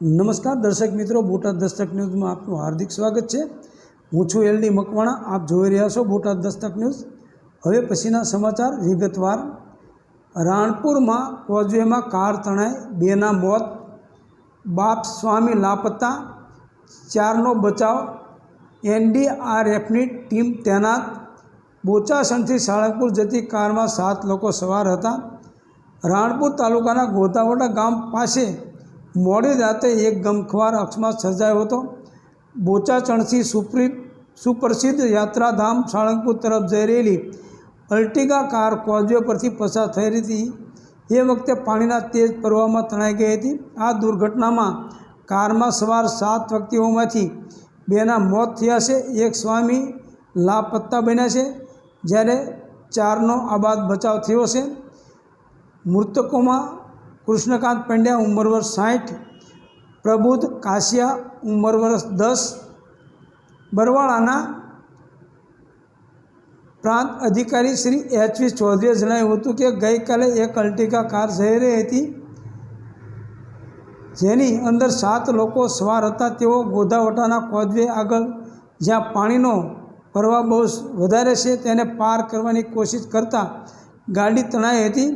નમસ્કાર દર્શક મિત્રો, બોટાદ દસ્તક ન્યૂઝમાં આપનું હાર્દિક સ્વાગત છે. હું છું એલડી મકવાણા, આપ જોઈ રહ્યા છો બોટાદ દસ્તક ન્યૂઝ. હવે પછીના સમાચાર વિગતવાર. રાણપુરમાં કોઝવેમાં કાર તણાઈ, બેના મોત, બાપ સ્વામી લાપતા, ચારનો બચાવ, એનડીઆરએફની ટીમ તૈનાત. બોચાસણથી સાળંગપુર જતી કારમાં સાત લોકો સવાર હતા. રાણપુર તાલુકાના ગોતાવડા ગામ પાસે મોડી રાતે એક ગમખ્વાર અકસ્માત સર્જાયો હતો. બોચાચણથી સુપ્રિત સુપ્રસિદ્ધ યાત્રાધામ સાળંગપુર તરફ જઈ રહેલી અલ્ટિગા કાર કોઝવે પરથી પસાર થઈ રહી હતી એ વખતે પાણીના તેજ પ્રવાહમાં તણાઈ ગઈ હતી. આ દુર્ઘટનામાં કારમાં સવાર સાત વ્યક્તિઓમાંથી બેના મોત થયા છે. એક સ્વામી લાપત્તા બન્યા છે, જ્યારે ચારનો આબાદ બચાવ થયો છે. મૃતકોમાં કૃષ્ણકાંત પંડ્યા, ઉંમર વર્ષ સાઠ પ્રબુદ્ધ કાશિયા, ઉંમર વર્ષ દસ, બરવાળાના પ્રાંત અધિકારી શ્રી એચવી ચૌધરીએ જણાવ્યું હતું કે ગઈકાલે એક અલ્ટિકા કાર જઈ રહી હતી, જેની અંદર સાત લોકો સવાર હતા. તેઓ ગોધાવટાના કોઝવે આગળ જ્યાં પાણીનો પ્રવાહ બહુ વધારે છે તેને પાર કરવાની કોશિશ કરતાં ગાડી તણાઈ હતી.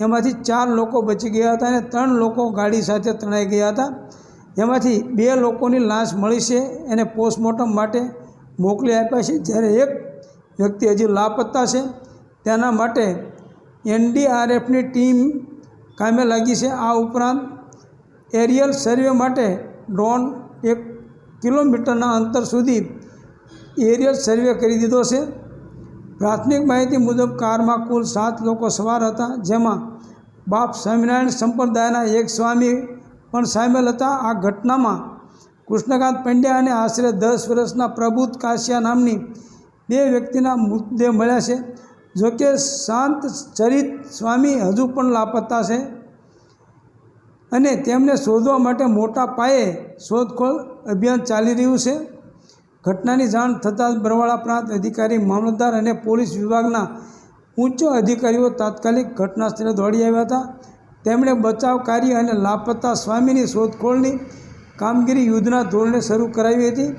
એમાંથી ચાર લોકો બચી ગયા હતા અને ત્રણ લોકો ગાડી સાથે તણાઈ ગયા હતા. એમાંથી બે લોકોની લાશ મળી છે એને પોસ્ટમોર્ટમ માટે મોકલી આપ્યા છે. જ્યારે એક વ્યક્તિ હજી લાપત્તા છે, તેના માટે એનડીઆરએફની ટીમ કામે લાગી છે. આ ઉપરાંત એરિયલ સર્વે માટે ડ્રોન એક કિલોમીટરના અંતર સુધી એરિયલ સર્વે કરી દીધો છે. પ્રાથમિક માહિતી મુજબ કારમાં કુલ સાત લોકો સવાર હતા, જેમાં બાપ સ્વામિનારાયણ સંપ્રદાયના એક સ્વામી પણ સામેલ હતા. આ ઘટનામાં કૃષ્ણકાંત પંડ્યા અને આશરે દસ વર્ષના પ્રબુદ્ધ કાશિયા નામની બે વ્યક્તિના મૃતદેહ મળ્યા છે. જોકે શાંત ચરિત સ્વામી હજુ પણ લાપતા છે અને તેમને શોધવા માટે મોટા પાયે શોધખોળ અભિયાન ચાલી રહ્યું છે. ઘટનાની જાણ થતાં બરવાળા પ્રાંત અધિકારી, મામલતદાર અને પોલીસ વિભાગના ઉચ્ચ અધિકારીઓ તાત્કાલિક ઘટના સ્થળે દોડી આવ્યા હતા. તેમણે બચાવ કાર્ય અને લાપતા સ્વામીની શોધખોળની કામગીરી યુદ્ધના ધોરણે શરૂ કરાવી હતી.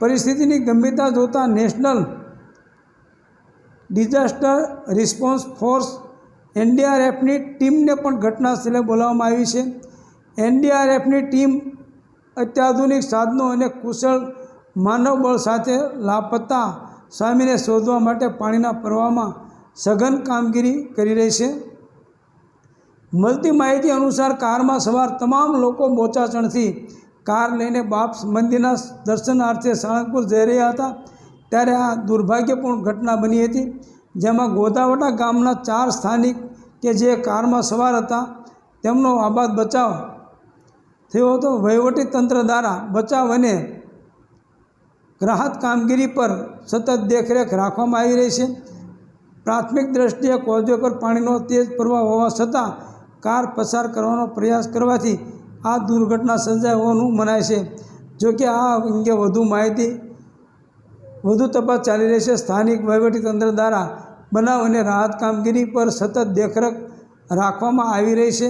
પરિસ્થિતિની ગંભીરતા જોતાં નેશનલ ડિઝાસ્ટર રિસ્પોન્સ ફોર્સ એનડીઆરએફની ટીમને પણ ઘટના સ્થળે બોલાવવામાં આવી છે. એનડીઆરએફની ટીમ અત્યાધુનિક સાધનો અને કુશળ માનવબળ સાથે લાપતા સ્વામીને શોધવા માટે પાણીના પ્રવાહમાં સઘન કામગીરી કરી રહી છે. મળતી માહિતી અનુસાર કારમાં સવાર તમામ લોકો મોચાચણથી કાર લઈને બાપ મંદિરના દર્શનાર્થે સાળંગપુર જઈ રહ્યા હતા. ત્યારે આ દુર્ભાગ્યપૂર્ણ ઘટના બની હતી, જેમાં ગોદાવટા ગામના ચાર સ્થાનિક કે જે કારમાં સવાર હતા, તેમનો આબાદ બચાવ થયો હતો. વહીવટી તંત્ર દ્વારા બચાવ અને રાહત કામગીરી પર સતત દેખરેખ રાખવામાં આવી રહી છે. પ્રાથમિક દ્રષ્ટિએ કોઝવે પર પાણીનો તેજ પ્રવાહ હોવા છતાં કાર પસાર કરવાનો પ્રયાસ કરવાથી આ દુર્ઘટના સર્જાઈ હોવાનું મનાય છે. જોકે આ અંગે વધુ માહિતી વધુ તપાસ ચાલી રહી છે. સ્થાનિક વહીવટીતંત્ર દ્વારા બનાવ અને રાહત કામગીરી પર સતત દેખરેખ રાખવામાં આવી રહી છે.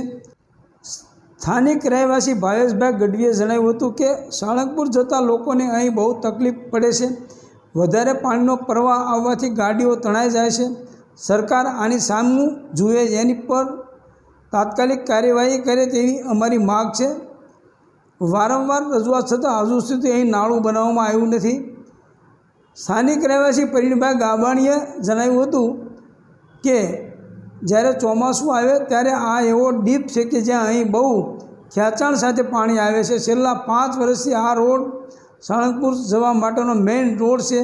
સ્થાનિક રહેવાસી ભાવેશભાઈ ગઢવીએ જણાવ્યું હતું કે, સાળંગપુર જતા લોકોને અહીં બહુ તકલીફ પડે છે. વધારે પાણીનો પ્રવાહ આવવાથી ગાડીઓ તણાઈ જાય છે. સરકાર આની સામું જુએ એની પર તાત્કાલિક કાર્યવાહી કરે તેવી અમારી માગ છે. વારંવાર રજૂઆત છતાં હજુ સુધી અહીં નાળું બનાવવામાં આવ્યું નથી. સ્થાનિક રહેવાસી પરિણભાઈ ગાબાણીએ જણાવ્યું હતું કે જ્યારે ચોમાસું આવે ત્યારે આ એવો ડીપ છે કે જ્યાં અહીં બહુ ખેંચાણ સાથે પાણી આવે છે. છેલ્લા પાંચ વર્ષથી આ રોડ સાળંગપુર જવા માટેનો મેઇન રોડ છે.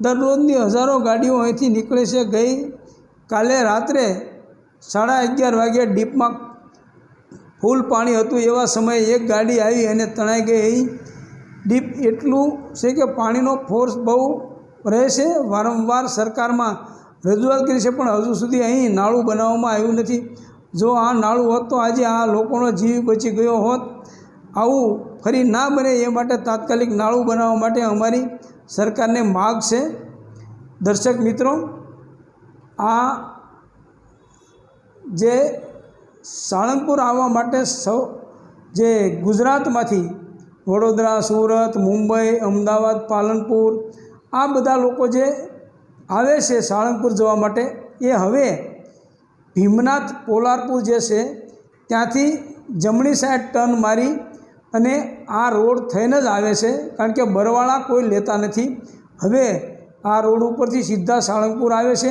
દરરોજની હજારો ગાડીઓ અહીંથી નીકળે છે. ગઈ કાલે રાત્રે સાડા અગિયાર વાગ્યે ડીપમાં ફૂલ પાણી હતું. એવા સમયે એક ગાડી આવી અને તણાઈ ગઈ. ડીપ એટલું છે કે પાણીનો ફોર્સ બહુ રહે છે. વારંવાર સરકારમાં રજૂઆત કરી છે, પણ હજુ સુધી અહીં નાળું બનાવવામાં આવ્યું નથી. જો આ નાળું હોત તો આજે આ લોકોનો જીવ બચી ગયો હોત. આવું ફરી ના બને એ માટે તાત્કાલિક નાળું બનાવવા માટે અમારી સરકારને માગ છે. દર્શક મિત્રો, આ જે સાળંગપુર આવવા માટે સૌ, જે ગુજરાતમાંથી વડોદરા, સુરત, મુંબઈ, અમદાવાદ, પાલનપુર, આ બધા લોકો જે આવે છે સાળંગપુર જવા માટે, એ હવે ભીમનાથ પોલારપુર જે છે, ત્યાંથી જમણી સાઈડ ટર્ન મારી અને આ રોડ થઈને જ આવે છે, કારણ કે બરવાળા કોઈ લેતા નથી. હવે આ રોડ ઉપરથી સીધા સાળંગપુર આવે છે.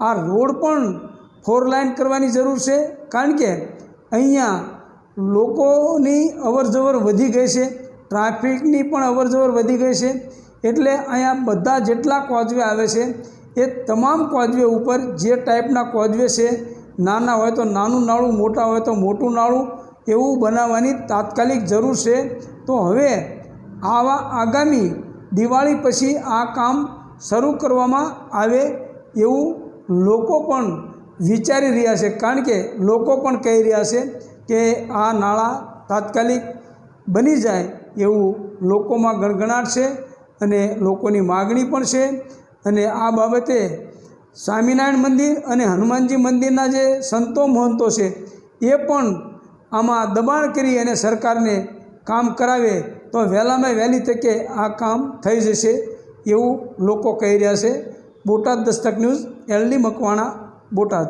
આ રોડ પણ ફોર લાઇન કરવાની જરૂર છે, કારણ કે અહીંયા લોકોની અવરજવર વધી ગઈ છે, ટ્રાફિકની પણ અવરજવર વધી ગઈ છે. એટલે અહીંયા બધા જેટલા કોઝવે આવે છે, એ તમામ કોઝવે ઉપર જે ટાઈપના કોઝવે છે, નાના હોય તો નાનું નાળું, મોટા હોય તો મોટું નાળું, એવું બનાવવાની તાત્કાલિક જરૂર છે. તો હવે આવા આગામી દિવાળી પછી આ કામ શરૂ કરવામાં આવે એવું લોકો પણ વિચારી રહ્યા છે. કારણ કે લોકો પણ કહી રહ્યા છે કે આ નાળા તાત્કાલિક બની જાય એવું લોકોમાં ગણગણાટ છે. અને લોકોની માગણી પણ છે. અને આ બાબતે સ્વામિનારાયણ મંદિર અને હનુમાનજી મંદિરના જે સંતો મહંતો છે, એ પણ આમાં દબાણ કરી અને સરકારને કામ કરાવે તો વહેલામાં વહેલી તકે આ કામ થઈ જશે એવું લોકો કહી રહ્યા છે. Botad Dastak news, LD Makwana, Botad.